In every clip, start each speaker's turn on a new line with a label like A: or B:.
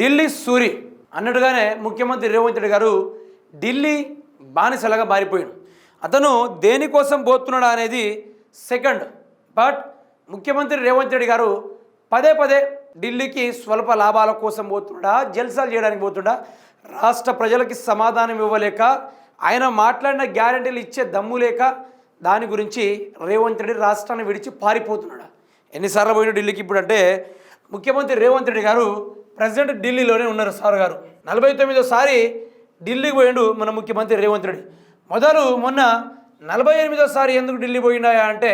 A: ఢిల్లీ సూరి అన్నట్టుగానే ముఖ్యమంత్రి రేవంత్ రెడ్డి గారు ఢిల్లీ బానిసలాగా మారిపోయాడు. అతను దేనికోసం పోతున్నాడా అనేది సెకండ్ బట్ ముఖ్యమంత్రి రేవంత్ రెడ్డి గారు పదే పదే ఢిల్లీకి స్వల్ప లాభాల కోసం పోతున్నాడా జల్సాలు చేయడానికి పోతుండా రాష్ట్ర ప్రజలకి సమాధానం ఇవ్వలేక ఆయన మాట్లాడిన గ్యారంటీలు ఇచ్చే దమ్ము లేక దాని గురించి రేవంత్ రెడ్డి రాష్ట్రాన్ని విడిచి పారిపోతున్నాడా. ఎన్నిసార్లు పోయిన ఢిల్లీకి ఇప్పుడు అంటే ముఖ్యమంత్రి రేవంత్ రెడ్డి గారు ప్రెసిడెంట్ ఢిల్లీలోనే ఉన్నారు సార్ గారు. నలభై తొమ్మిదోసారి ఢిల్లీకి పోయిండు మన ముఖ్యమంత్రి రేవంత్ రెడ్డి. మొదలు మొన్న నలభై ఎనిమిదోసారి ఎందుకు ఢిల్లీ పోయినాయా అంటే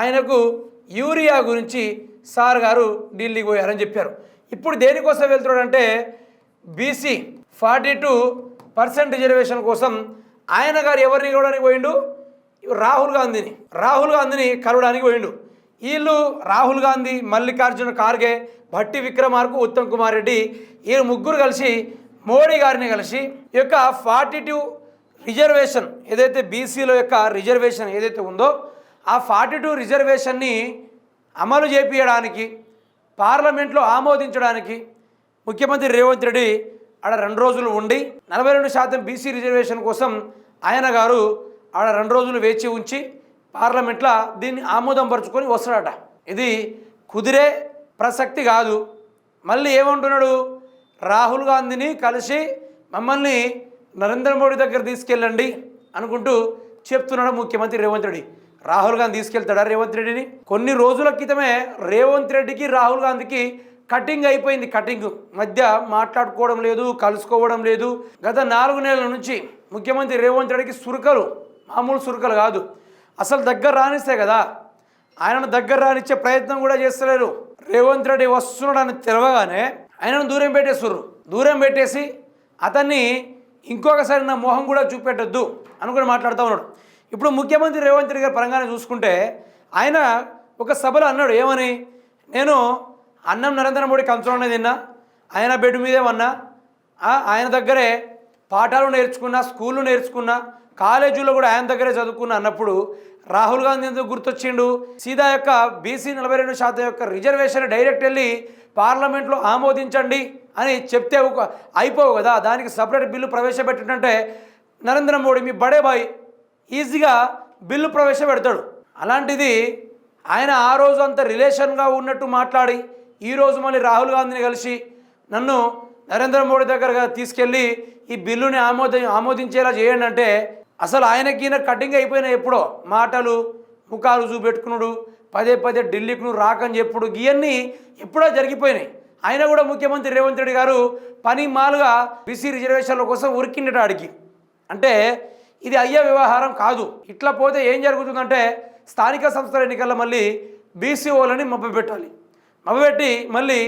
A: ఆయనకు యూరియా గురించి సార్ గారు ఢిల్లీకి పోయారని చెప్పారు. ఇప్పుడు దేనికోసం వెళ్తున్నాడంటే BC forty two percent reservation కోసం ఆయన గారు ఎవరిని కలవడానికి పోయిండు? రాహుల్ గాంధీని. రాహుల్ గాంధీని కలవడానికి పోయిండు. వీళ్ళు రాహుల్ గాంధీ మల్లికార్జున ఖార్గే భట్టి విక్రమార్కు ఉత్తమ్ కుమార్ రెడ్డి వీరు ముగ్గురు కలిసి మోడీ గారిని కలిసి ఈ యొక్క ఫార్టీ టూ రిజర్వేషన్ ఏదైతే బీసీల యొక్క రిజర్వేషన్ ఏదైతే ఉందో ఆ ఫార్టీ టూ రిజర్వేషన్ని అమలు చేపించడానికి పార్లమెంట్లో ఆమోదించడానికి ముఖ్యమంత్రి రేవంత్ రెడ్డి ఆడ రెండు రోజులు ఉండి నలభై రెండు శాతం బీసీ రిజర్వేషన్ కోసం ఆయన గారు ఆడ రెండు రోజులు వేచి ఉంచి పార్లమెంట్లో దీన్ని ఆమోదం పరుచుకొని వస్తాడట ఇది కుదిరే ప్రసక్తి కాదు. మళ్ళీ ఏమంటున్నాడు? రాహుల్ గాంధీని కలిసి మమ్మల్ని నరేంద్ర మోడీ దగ్గర తీసుకెళ్ళండి అనుకుంటూ చెప్తున్నాడు ముఖ్యమంత్రి రేవంత్ రెడ్డి. రాహుల్ గాంధీ తీసుకెళ్తాడా రేవంత్ రెడ్డిని? కొన్ని రోజుల క్రితమే రేవంత్ రెడ్డికి రాహుల్ గాంధీకి కటింగ్ అయిపోయింది కటింగ్. మధ్య మాట్లాడుకోవడం లేదు కలుసుకోవడం లేదు. గత నాలుగు నెలల నుంచి ముఖ్యమంత్రి రేవంత్ రెడ్డికి సురకలు మామూలు సురకలు కాదు. అసలు దగ్గర రానిస్తే కదా ఆయనను దగ్గర రానిచ్చే ప్రయత్నం కూడా చేస్తలేరు. రేవంత్ రెడ్డి వస్తున్నాడని తెలవగానే ఆయనను దూరం పెట్టేస్తుర్రు. దూరం పెట్టేసి అతన్ని ఇంకొకసారి నా మొహం కూడా చూపెట్టద్దు అనుకుని మాట్లాడుతూ ఉన్నాడు. ఇప్పుడు ముఖ్యమంత్రి రేవంత్ రెడ్డి గారి పరంగానే చూసుకుంటే ఆయన ఒక సభలో అన్నాడు ఏమని? నేను అన్నం నరేంద్ర మోడీ కంచంలోనే తిన్నా ఆయన బెడ్ మీదే ఉన్నా ఆయన దగ్గరే పాఠాలు నేర్చుకున్నా స్కూళ్ళు నేర్చుకున్నా కాలేజీలో కూడా ఆయన దగ్గరే చదువుకున్నా అన్నప్పుడు రాహుల్ గాంధీ ఎందుకు గుర్తొచ్చిండు? సీదా యొక్క బీసీ నలభై రెండు శాతం యొక్క రిజర్వేషన్ డైరెక్ట్ వెళ్ళి పార్లమెంట్లో ఆమోదించండి అని చెప్తే ఒక అయిపోవు కదా దానికి సపరేట్ బిల్లు ప్రవేశపెట్టిందంటే నరేంద్ర మోడీ మీ బడే బాయ్ ఈజీగా బిల్లు ప్రవేశపెడతాడు. అలాంటిది ఆయన ఆ రోజు అంత రిలేషన్గా ఉన్నట్టు మాట్లాడి ఈరోజు మళ్ళీ రాహుల్ గాంధీని కలిసి నన్ను నరేంద్ర మోడీ దగ్గరగా తీసుకెళ్ళి ఈ బిల్లుని ఆమోద ఆమోదించేలా చేయండి అంటే అసలు ఆయనకి ఈయన కటింగ్ అయిపోయినాయి ఎప్పుడో మాటలు ముఖాలు చూపెట్టుకున్నాడు పదే పదే ఢిల్లీకి నువ్వు రాకని చెప్పుడు ఇవన్నీ ఎప్పుడో జరిగిపోయినాయి. ఆయన కూడా ముఖ్యమంత్రి రేవంత్ రెడ్డి గారు పని మాలుగా బీసీ రిజర్వేషన్ల కోసం ఉరికిండట ఆడికి. అంటే ఇది అయ్యే వ్యవహారం కాదు. ఇట్లా పోతే ఏం జరుగుతుందంటే స్థానిక సంస్థల ఎన్నికల్లో మళ్ళీ బీసీ ఓలని మభ్యపెట్టాలి. మబ్బపెట్టి మళ్ళీ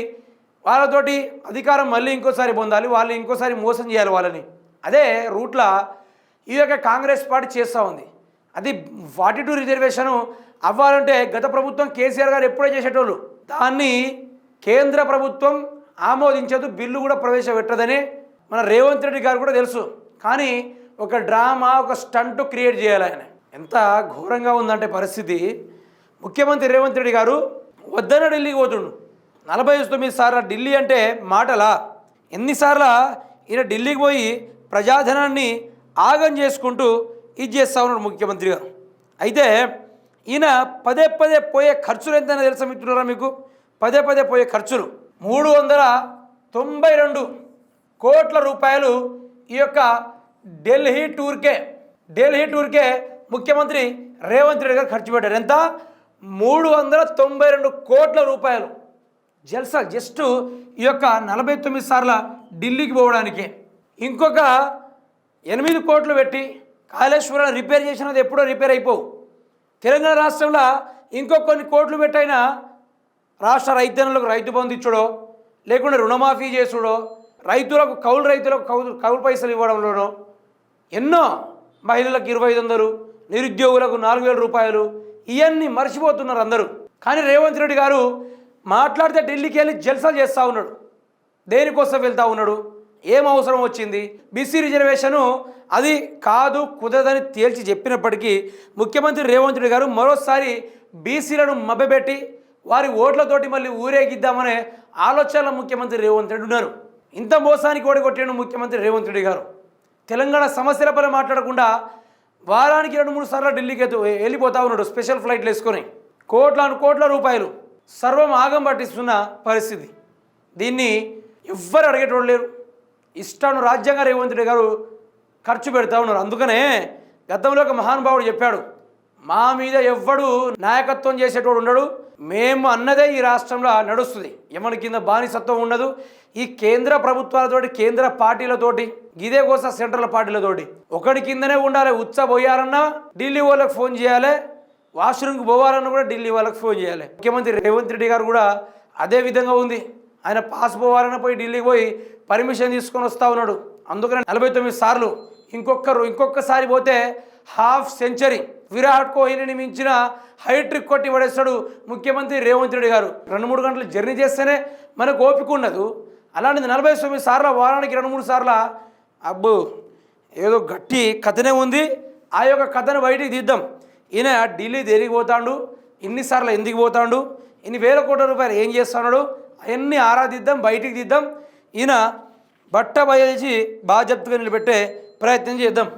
A: వాళ్ళతోటి అధికారం మళ్ళీ ఇంకోసారి పొందాలి వాళ్ళు ఇంకోసారి మోసం చేయాలి వాళ్ళని. అదే రూట్ల ఈ యొక్క కాంగ్రెస్ పార్టీ చేస్తూ ఉంది. అది ఫార్టీ టూ రిజర్వేషను అవ్వాలంటే గత ప్రభుత్వం కేసీఆర్ గారు ఎప్పుడే చేసేటోళ్ళు. దాన్ని కేంద్ర ప్రభుత్వం ఆమోదించదు బిల్లు కూడా ప్రవేశపెట్టదని మన రేవంత్ రెడ్డి గారు కూడా తెలుసు. కానీ ఒక డ్రామా ఒక స్టంట్ క్రియేట్ చేయాలి ఆయన. ఎంత ఘోరంగా ఉందంటే పరిస్థితి. ముఖ్యమంత్రి రేవంత్ రెడ్డి గారు వద్దన ఢిల్లీకి పోతుండు. నలభై తొమ్మిది సార్ల ఢిల్లీ అంటే మాటలా? ఎన్నిసార్లు ఈయన ఢిల్లీకి పోయి ప్రజాధనాన్ని ఆగం చేసుకుంటూ ఇది చేస్తా ఉన్నాడు ముఖ్యమంత్రి గారు. అయితే ఈయన పదే పదే పోయే ఖర్చులు ఎంతైనా తెలుసా మిత్రులారా మీకు? పదే పదే పోయే ఖర్చులు. మూడు వందల తొంభై రెండు కోట్ల రూపాయలు ఈ యొక్క ఢిల్లీ టూర్కే ఢిల్లీ టూర్కే ముఖ్యమంత్రి రేవంత్ రెడ్డి గారు ఖర్చు పెట్టారు. ఎంత? మూడు వందల తొంభై రెండు కోట్ల రూపాయలు. జల్సా జస్ట్ ఈ యొక్క నలభై తొమ్మిది సార్ల ఢిల్లీకి పోవడానికి. ఇంకొక ఎనిమిది కోట్లు పెట్టి కాళేశ్వరం రిపేర్ చేసినది ఎప్పుడో రిపేర్ అయిపోవు. తెలంగాణ రాష్ట్రంలో ఇంకో కొన్ని కోట్లు పెట్టైనా రాష్ట్ర రైతన్నులకు రైతు బంధు ఇచ్చుడో లేకుంటే రుణమాఫీ చేసుడో రైతులకు కౌలు రైతులకు కౌలు కౌలు పైసలు ఇవ్వడంలోనో ఎన్నో మహిళలకు ఇరవై ఐదు వందలు నిరుద్యోగులకు నాలుగు వేల రూపాయలు ఇవన్నీ మర్చిపోతున్నారు అందరూ. కానీ రేవంత్ రెడ్డి గారు మాట్లాడితే ఢిల్లీకి వెళ్ళి జల్సాలు చేస్తూ ఉన్నాడు. దేనికోసం వెళ్తూ ఉన్నాడు? ఏం అవసరం వచ్చింది? బీసీ రిజర్వేషను అది కాదు కుదరదని తేల్చి చెప్పినప్పటికీ ముఖ్యమంత్రి రేవంత్ రెడ్డి గారు మరోసారి బీసీలను మభ్యపెట్టి వారి ఓట్లతోటి మళ్ళీ ఊరేగిద్దామనే ఆలోచనలో ముఖ్యమంత్రి రేవంత్ రెడ్డి ఉన్నారు. ఇంత మోసానికి ఓడిగొట్టాడు ముఖ్యమంత్రి రేవంత్ రెడ్డి గారు. తెలంగాణ సమస్యలపై మాట్లాడకుండా వారానికి రెండు మూడు సార్లు ఢిల్లీకి ఎత్తు వెళ్ళిపోతా ఉన్నాడు స్పెషల్ ఫ్లైట్లు వేసుకొని. కోట్లాను కోట్ల రూపాయలు సర్వం ఆగం పట్టిస్తున్న పరిస్థితి. దీన్ని ఎవ్వరు అడిగేటోళ్ళు లేరు. ఇష్టాను రాజ్యాంగ రేవంత్ రెడ్డి గారు ఖర్చు పెడతా ఉన్నారు. అందుకనే గతంలో ఒక మహానుభావుడు చెప్పాడు మా మీద ఎవ్వడు నాయకత్వం చేసేటోడు ఉండడు. మేము అన్నదే ఈ రాష్ట్రంలో నడుస్తుంది. ఎవరి కింద బానిసత్వం ఉండదు. ఈ కేంద్ర ప్రభుత్వాలతోటి కేంద్ర పార్టీలతోటి ఇదే కోసం సెంట్రల్ పార్టీలతోటి. ఒకటి కిందనే ఉండాలి. ఉచ్చబోయాలన్నా ఢిల్లీ వాళ్ళకి ఫోన్ చేయాలి. వాష్రూమ్కి పోవాలన్నా కూడా ఢిల్లీ వాళ్ళకి ఫోన్ చేయాలి. ముఖ్యమంత్రి రేవంత్ రెడ్డి గారు కూడా అదే విధంగా ఉంది. ఆయన పాస్ పోవాలన్నా పోయి ఢిల్లీకి పోయి పర్మిషన్ తీసుకొని వస్తూ ఉన్నాడు. అందుకని నలభై తొమ్మిది సార్లు ఇంకొకరు ఇంకొకసారి పోతే హాఫ్ సెంచరీ విరాట్ కోహ్లీని మించిన హైట్రిక్ కొట్టి పడేస్తాడు ముఖ్యమంత్రి రేవంత్ రెడ్డి గారు. రెండు మూడు గంటలు జర్నీ చేస్తేనే మనకు ఓపిక ఉండదు అలాంటిది నలభై తొమ్మిది సార్ల వారానికి రెండు మూడు సార్ల అబ్బో ఏదో గట్టి కథనే ఉంది. ఆ యొక్క కథను బయటికి తీద్దాం. ఈయన ఢిల్లీ దేనికి పోతాడు? ఇన్నిసార్లు ఎందుకు పోతాడు? ఇన్ని వేల కోట్ల రూపాయలు ఏం చేస్తున్నాడు? అవన్నీ ఆరాధిద్దాం బయటికి తీద్దాం ఈయన బట్ట బయల్చి బాధ్యతగా నిలబెట్టే ప్రయత్నం చేద్దాం.